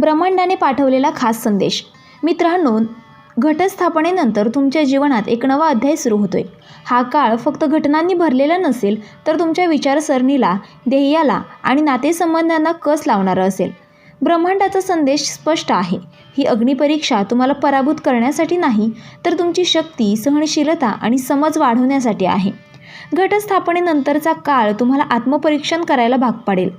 ब्रह्मांडाने पाठवलेला खास संदेश. मित्रांनो घटस्थापनेनंतर तुमच्या जीवनात एक नवा अध्याय सुरू होतोय. हा काळ फक्त घटनांनी भरलेला नसेल तर तुमच्या विचारसरणीला ध्येयाला आणि नातेसंबंधांना कस लावणारा असेल? ब्रह्मांडाचा संदेश स्पष्ट आहे. ही अग्निपरीक्षा तुम्हाला पराभूत करण्यासाठी नाही तर तुमची शक्ती सहनशीलता आणि समज वाढवण्यासाठी आहे. घटस्थापनेनंतरचा काळ तुम्हाला आत्मपरीक्षण करायला भाग पाडेल.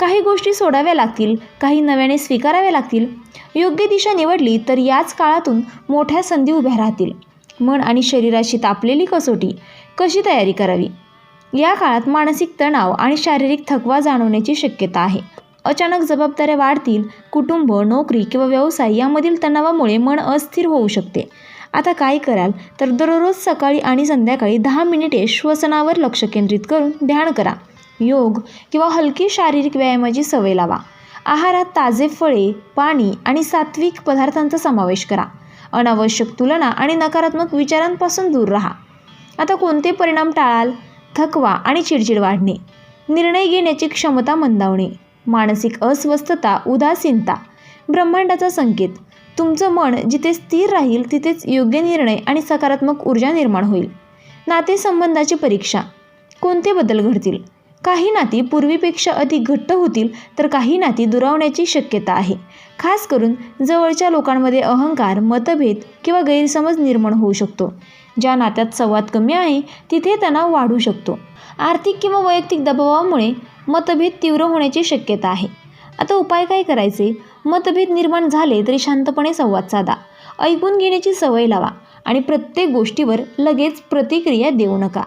काही गोष्टी सोडाव्या लागतील काही नव्याने स्वीकाराव्या लागतील. योग्य दिशा निवडली तर याच काळातून मोठ्या संधी उभ्या राहतील. मन आणि शरीराशी तापलेली कसोटी कशी तयारी करावी? या काळात मानसिक तणाव आणि शारीरिक थकवा जाणवण्याची शक्यता आहे. अचानक जबाबदाऱ्या वाढतील कुटुंब नोकरी किंवा व्यवसाय यामधील तणावामुळे मन अस्थिर होऊ शकते. आता काय कराल? तर दररोज सकाळी आणि संध्याकाळी दहा मिनिटे श्वसनावर लक्ष केंद्रित करून ध्यान करा. योग किंवा हलकी शारीरिक व्यायामाची सवय लावा. आहारात ताजे फळे पाणी आणि सात्विक पदार्थांचा समावेश करा. अनावश्यक तुलना आणि नकारात्मक विचारांपासून दूर राहा. आता कोणते परिणाम टाळाल? थकवा आणि चिडचिड वाढणे. निर्णय घेण्याची क्षमता मंदावणे. मानसिक अस्वस्थता उदासीनता. ब्रह्मांडाचा संकेत. तुमचं मन जिथे स्थिर राहील तिथेच योग्य निर्णय आणि सकारात्मक ऊर्जा निर्माण होईल. नातेसंबंधाची परीक्षा. कोणते बदल घडतील? काही नाती पूर्वीपेक्षा अधिक घट्ट होतील तर काही नाती दुरावण्याची शक्यता आहे. खास करून जवळच्या लोकांमध्ये अहंकार मतभेद किंवा गैरसमज निर्माण होऊ शकतो. ज्या नात्यात संवाद कमी आहे तिथे तणाव वाढू शकतो. आर्थिक किंवा वैयक्तिक दबावामुळे मतभेद तीव्र होण्याची शक्यता आहे. आता उपाय काय करायचे? मतभेद निर्माण झाले तरी शांतपणे संवाद साधा. ऐकून घेण्याची सवय लावा आणि प्रत्येक गोष्टीवर लगेच प्रतिक्रिया देऊ नका.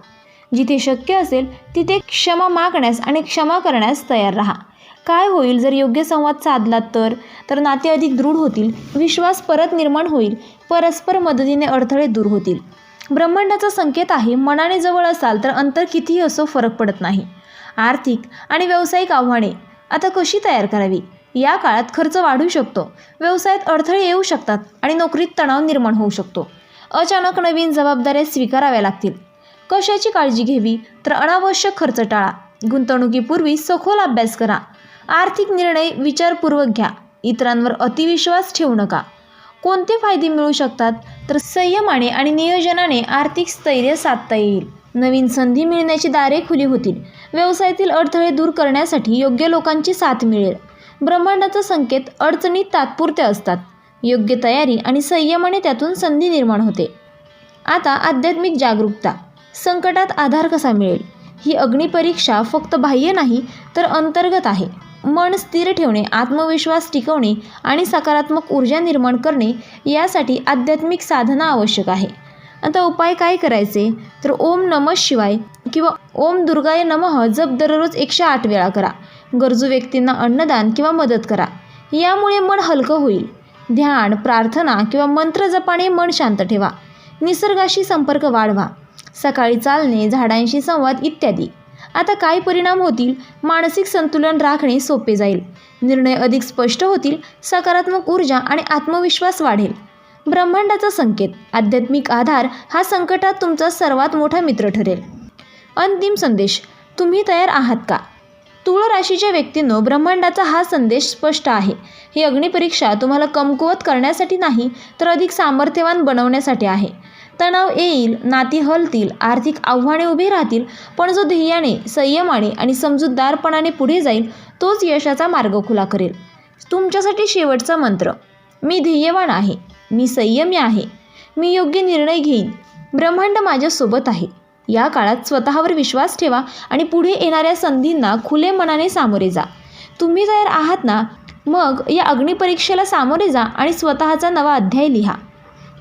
जिथे शक्य असेल तिथे क्षमा मागण्यास आणि क्षमा करण्यास तयार राहा. काय होईल? जर योग्य संवाद साधलात तर? तर नाते अधिक दृढ होतील विश्वास परत निर्माण होईल परस्पर मदतीने अडथळे दूर होतील. ब्रह्मांडाचा संकेत आहे मनाने जवळ असाल तर अंतर कितीही असो फरक पडत नाही. आर्थिक आणि व्यावसायिक आव्हाने आता कशी तयार करावी? या काळात खर्च वाढू शकतो व्यवसायात अडथळे येऊ शकतात आणि नोकरीत तणाव निर्माण होऊ शकतो. अचानक नवीन जबाबदाऱ्या स्वीकाराव्या लागतील. कशाची काळजी घ्यावी? तर अनावश्यक खर्च टाळा. गुंतवणुकीपूर्वी सखोल अभ्यास करा. आर्थिक निर्णय विचारपूर्वक घ्या. इतरांवर अतिविश्वास ठेवू नका. कोणते फायदे मिळू शकतात? तर संयमाने आणि नियोजनाने आर्थिक स्थैर्य साधता येईल. नवीन संधी मिळण्याची दारे खुली होतील. व्यवसायातील अडथळे दूर करण्यासाठी योग्य लोकांची साथ मिळेल. ब्रह्मांडाचा संकेत अडचणीत तात्पुरत्या असतात. योग्य तयारी आणि संयमाने त्यातून संधी निर्माण होते. आता आध्यात्मिक जागरूकता. संकटात आधार कसा मिळेल? ही अग्निपरीक्षा फक्त बाह्य नाही तर अंतर्गत आहे. मन स्थिर ठेवणे आत्मविश्वास टिकवणे आणि सकारात्मक ऊर्जा निर्माण करणे यासाठी आध्यात्मिक साधना आवश्यक आहे. आता उपाय काय करायचे? तर ओम नमः शिवाय किंवा ओम दुर्गाय नमः जप दररोज एकशे आठ वेळा करा. गरजू व्यक्तींना अन्नदान किंवा मदत करा. यामुळे मन हलकं होईल. ध्यान प्रार्थना किंवा मंत्र जपाने मन शांत ठेवा. निसर्गाशी संपर्क वाढवा. सकाळी चालणे झाडांशी संवाद इत्यादी. आता काय परिणाम होतील? मानसिक संतुलन राखणे सोपे जाईल. निर्णय अधिक स्पष्ट होतील सकारात्मक ऊर्जा आणि आत्मविश्वास वाढेल. ब्रह्मांडाचा संकेत. आध्यात्मिक आधार हा संकटात तुमचा सर्वात मोठा मित्र ठरेल. अंतिम संदेश. तुम्ही तयार आहात का? तुळ राशीच्या व्यक्तींनो ब्रह्मांडाचा हा संदेश स्पष्ट आहे. ही अग्निपरीक्षा तुम्हाला कमकुवत करण्यासाठी नाही तर अधिक सामर्थ्यवान बनवण्यासाठी आहे. तणाव येईल नाती हलतील आर्थिक आव्हाने उभी राहतील पण जो ध्येयाने संयमाने आणि समजूतदारपणाने पुढे जाईल तोच यशाचा मार्ग खुला करेल. तुमच्यासाठी शेवटचा मंत्र मी ध्येयवान आहे मी संयमी आहे मी योग्य निर्णय घेईन ब्रह्मांड माझ्यासोबत आहे. या काळात स्वतःवर विश्वास ठेवा आणि पुढे येणाऱ्या संधींना खुले मनाने सामोरे जा. तुम्ही तयार आहात ना? मग या अग्निपरीक्षेला सामोरे जा आणि स्वतःचा नवा अध्याय लिहा.